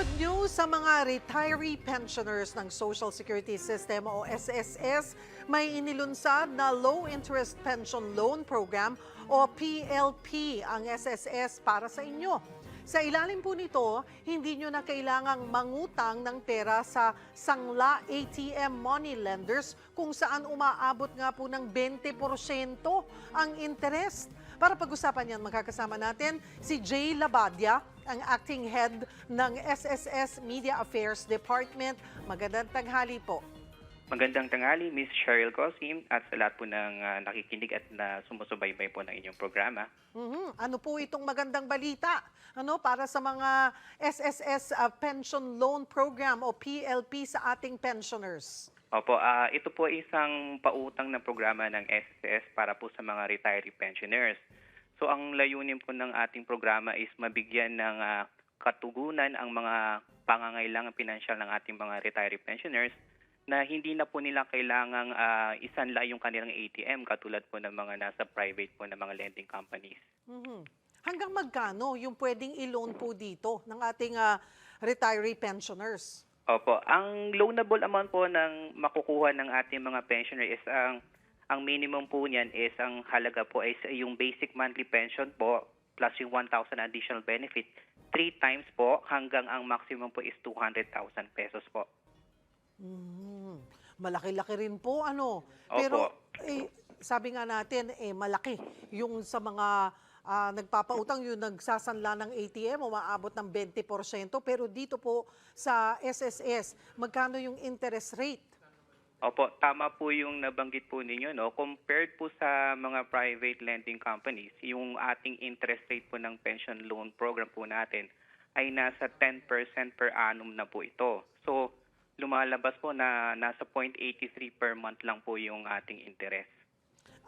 Good news sa mga retiree pensioners ng Social Security System o SSS. May inilunsad na Low Interest Pension Loan Program o PLP ang SSS para sa inyo. Sa ilalim po nito, hindi nyo na kailangang mangutang ng pera sa sangla ATM money lenders kung saan umaabot nga po ng 20% ang interest. Para pag-usapan yan, magkakasama natin si Jay Labadia, ang acting head ng SSS Media Affairs Department. Magandang tanghali po. Magandang tanghali, Miss Cheryl Cosim at sa lahat po ng ah, nakikinig at na sumusubaybay po ng inyong programa. Mhm. Ano po itong magandang balita? Ano para sa mga SSS uh, Pension Loan Program o PLP sa ating pensioners? Opo, ah, ito po isang pautang na programa ng SSS para po sa mga retiree pensioners. So ang layunin po ng ating programa is mabigyan ng ah, katugunan ang mga pangangailangan pinansyal ng ating mga retiree pensioners na hindi na po nila kailangang ah, isanla yung kanilang ATM katulad po ng mga nasa private po ng mga lending companies. Mhm. Hanggang magkano yung pwedeng i-loan po dito ng ating uh, retiree pensioners? Opo, ang loanable amount po ng makukuha ng ating mga pensioner is ang ang minimum po niyan is ang halaga po is yung basic monthly pension po plus yung 1,000 additional benefit. Three times po hanggang ang maximum po is 200,000 pesos po. Mhm. Malaki-laki rin po ano. Opo. Pero eh, sabi nga natin eh malaki yung sa mga ah, nagpapautang yung nagsasanla ng ATM umaabot ng 20% pero dito po sa SSS magkano yung interest rate? Opo, tama po yung nabanggit po ninyo, no? Compared po sa mga private lending companies, yung ating interest rate po ng pension loan program po natin ay nasa 10% per annum na po ito. So, lumalabas po na nasa 0.83 per month lang po yung ating interest.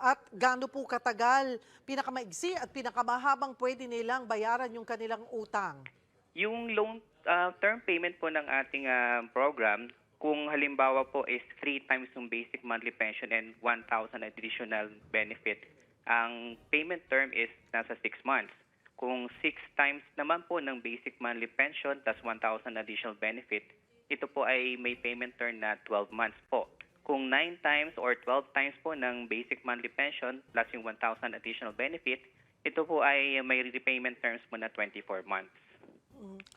At gaano po katagal pinakamaigsi at pinakamahabang pwede nilang bayaran yung kanilang utang? Yung loan uh, term payment po ng ating uh, program, kung halimbawa po is three times yung basic monthly pension and 1,000 additional benefit, ang payment term is nasa 6 months. Kung 6 times naman po ng basic monthly pension plus 1,000 additional benefit, ito po ay may payment term na 12 months po. Kung 9 times or 12 times po ng basic monthly pension plus yung 1,000 additional benefit, ito po ay may repayment terms po na 24 months.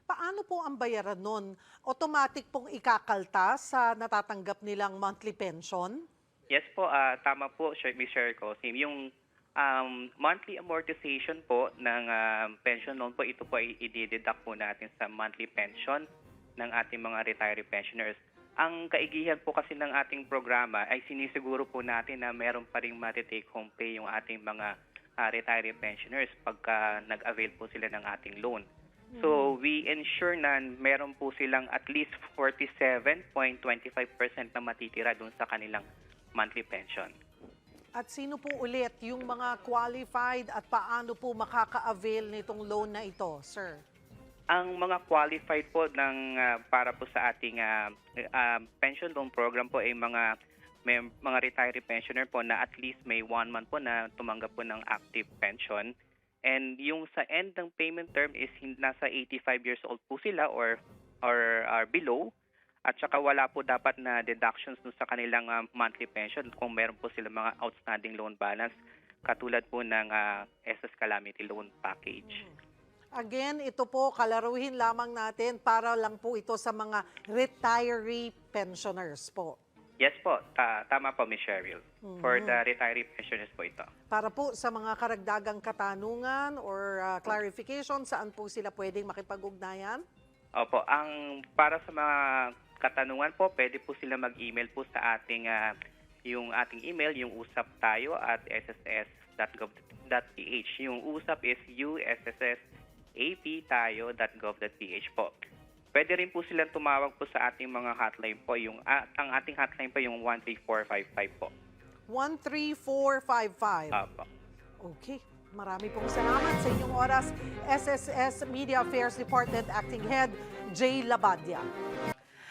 Paano po ang bayaran nun? Automatic pong ikakalta sa natatanggap nilang monthly pension? Yes po, ah, tama po, Ms. Sher Cosim. Yung um, monthly amortization po ng ah, pension loan po, ito po ay i-deduct po natin sa monthly pension ng ating mga retiree pensioners. Ang kaigihan po kasi ng ating programa ay sinisiguro po natin na meron pa rin matitake home pay yung ating mga ah, retiree pensioners pagka nag-avail po sila ng ating loan. So, we ensure na meron po silang at least 47.25% na matitira dun sa kanilang monthly pension. At sino po ulit yung mga qualified at paano po makaka-avail nitong loan na ito, sir? Ang mga qualified po ng ah, para po sa ating ah, ah, pension loan program po ay mga may mga retiree pensioner po na at least may one month po na tumanggap po ng active pension. And yung sa end ng payment term is nasa 85 years old po sila or or are below. At saka wala po dapat na deductions dun sa kanilang ah, monthly pension kung meron po sila mga outstanding loan balance katulad po ng ah, SS Calamity Loan Package. Again, ito po, kalaruhin lamang natin para lang po ito sa mga retiree pensioners po. Yes po, ta- tama po Ms. Cheryl. For the retiree pensioners po ito. Para po sa mga karagdagang katanungan or ah, clarification, saan po sila pwedeng makipag-ugnayan? Opo, ang para sa mga katanungan po, pwede po sila mag-email po sa ating ah, yung ating email, yung usap tayo at sss.gov.ph. Yung usap is ussaptayo.gov.ph po. Pwede rin po silang tumawag po sa ating mga hotline po. Yung, ah, ang ating hotline po yung 13455 po. 13455. Opo. Okay. Marami pong salamat sa inyong oras. SSS Media Affairs Department Acting Head, Jay Labadia.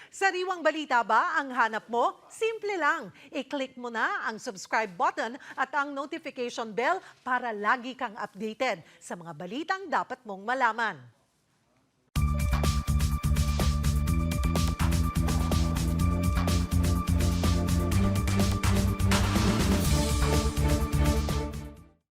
Sariwang balita ba ang hanap mo? Simple lang. I-click mo na ang subscribe button at ang notification bell para lagi kang updated sa mga balitang dapat mong malaman.